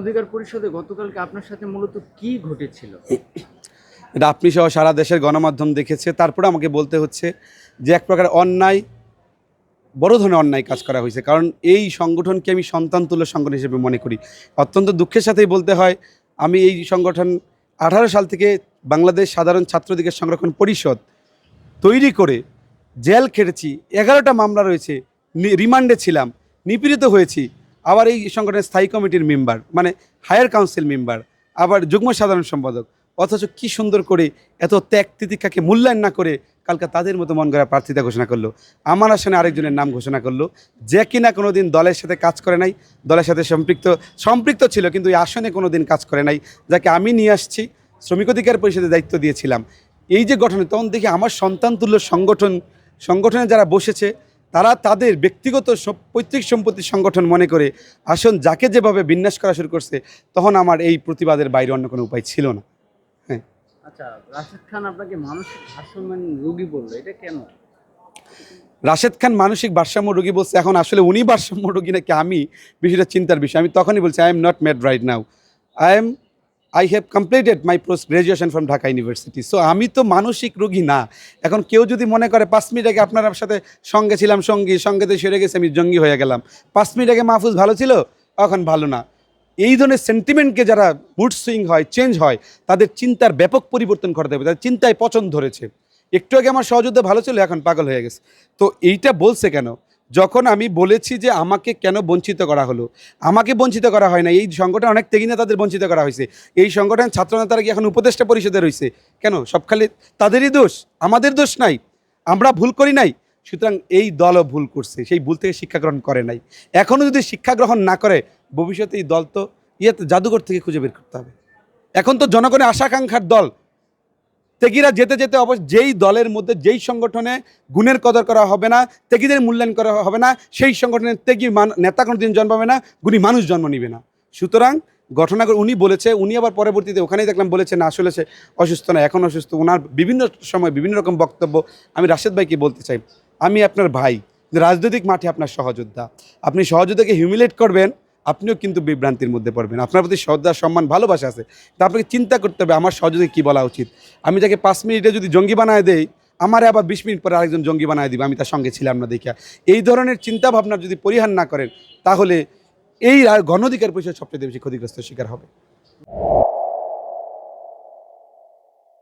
অধিকার পরিষদে গতকালকে আপনার সাথে মূলত কি ঘটেছিল? এটা আপনি সহ সারা দেশের গণমাধ্যম দেখেছে। তারপরে আমাকে বলতে হচ্ছে যে এক প্রকার অন্যায়, বড় ধরনের অন্যায় কাজ করা হয়েছে। কারণ এই সংগঠনকে আমি সন্তান তুল্য সংগঠন হিসেবে মনে করি। অত্যন্ত দুঃখের সাথেই বলতে হয়, আমি এই সংগঠন আঠারো সাল থেকে বাংলাদেশ সাধারণ ছাত্রদিকের সংরক্ষণ পরিষদ তৈরি করে জেল খেটেছি, এগারোটা মামলা রয়েছে রিমান্ডে ছিলাম, নিপীড়িত হয়েছি। আবার এই সংগঠনের স্থায়ী কমিটির মেম্বার মানে হায়ার কাউন্সিল মেম্বার, আবার যুগ্ম সাধারণ সম্পাদক, অথচ কি সুন্দর করে এত ত্যাগ তিতিক্ষাকে মূল্যায়ন না করে কালকে তাদের মতো মন করা প্রার্থিতা ঘোষণা করল। আমার আসনে আরেকজনের নাম ঘোষণা করল, যে কিনা কোনো দিন দলের সাথে কাজ করে নাই, দলের সাথে সম্পৃক্ত সম্পৃক্ত ছিল কিন্তু এই আসনে কোনো দিন কাজ করে নাই, যাকে আমি নিয়ে আসছি, শ্রমিক অধিকার পরিষদের দায়িত্ব দিয়েছিলাম। এই যে গঠনে তখন দেখি আমার সন্তান তুল্য সংগঠন, সংগঠনে যারা বসেছে তারা তাদের ব্যক্তিগত পৈতৃক সম্পত্তির সংগঠন মনে করে আসন যাকে যেভাবে বিন্যাস করা শুরু করছে তখন আমার এই প্রতিবাদের বাইরে অন্য কোনো উপায় ছিল না। আচ্ছা রাশেদ খান আপনাকে মানসিক ভারসাম্য রোগী বলল এটা কেন? রাশেদ খান মানসিক ভারসাম্য রোগী বলছে এখন আসলে উনি ভারসাম্য রোগী নাকি আমি? বিষয়টা চিন্তার বিষয়। আমি তখনই বলছি I am not mad right now I am I have completed my post graduation from Dhaka university so আমি তো মানসিক রোগী না। এখন কেউ যদি মনে করে, পাঁচ মিনিট আগে আপনার সাথে সঙ্গে ছিলাম, সঙ্গী সঙ্গেতে সেরে গেছে, আমি জঙ্গি হয়ে গেলাম। পাঁচ মিনিট আগে মাহফুজ ভালো ছিল? এখন ভালো না। এই ধরনের সেন্টিমেন্টকে যারা মুড সুইং হয় চেঞ্জ হয়, তাদের চিন্তার ব্যাপক পরিবর্তন করতে হবে। তাদের চিন্তায় পছন্দ ধরেছে। একটু আগে আমার সহযোদ্ধা ভালো ছিল, এখন পাগল হয়ে গেছে। তো এইটা বলছে কেন? যখন আমি বলেছি যে আমাকে কেন বঞ্চিত করা হলো, আমাকে বঞ্চিত করা হয় না এই সংগঠন অনেক তেগি নেতাদের বঞ্চিত করা হয়েছে, এই সংগঠন ছাত্র নেতারা কি এখন উপদেষ্টা পরিষদে রয়েছে? কেন? সব খালি তাদেরই দোষ, আমাদের দোষ নাই, আমরা ভুল করি নাই। সুতরাং এই দলও ভুল করছে, সেই ভুল থেকে শিক্ষা গ্রহণ করে নাই। এখনও যদি শিক্ষা গ্রহণ না করে, ভবিষ্যতে এই দল তো ইয়ে জাদুঘর থেকে খুঁজে বের করতে হবে। এখন তো জনগণের আশাকাঙ্ক্ষার দল তেগিরা যেতে যেতে অবশ্য যেই দলের মধ্যে যেই সংগঠনে গুণের কদর করা হবে না তেগিদের মূল্যায়ন করা হবে না, সেই সংগঠনের মান, নেতা কোনো দিন জন্মাবে না, গুণী মানুষ জন্ম নিবে না। সুতরাং ঘটনা উনি বলেছে, উনি আবার পরবর্তীতে ওখানেই দেখলাম বলেছে, না, আসলে সে অসুস্থ না, এখন অসুস্থ। ওনার বিভিন্ন সময় বিভিন্ন রকম বক্তব্য আমি রাশেদ ভাইকে বলতে চাই। আমি আপনার ভাই রাজনৈতিক মাঠে আপনার সহযোদ্ধা। আপনি সহযোদ্ধাকে হিউমিলেট করবেন আপনিও কিন্তু বিভ্রান্তির মধ্যে পড়বেন। আপনার প্রতি শ্রদ্ধা, সম্মান, ভালোবাসা আছে। তা আপনাকে চিন্তা করতে হবে, আমার সহযোগী কী বলা উচিত? আমি যাকে পাঁচ মিনিটে যদি জঙ্গি বানায় দেই, আমার আবার বিশ মিনিট পরে আরেকজন জঙ্গি বানায় দিবে, আমি তার সঙ্গে ছিলাম না দেখিয়া। এই ধরনের চিন্তা ভাবনা যদি পরিহার না করেন, তাহলে এই গণ অধিকার পরিষদ সবচেয়ে বেশি ক্ষতিগ্রস্ত শিকার হবে।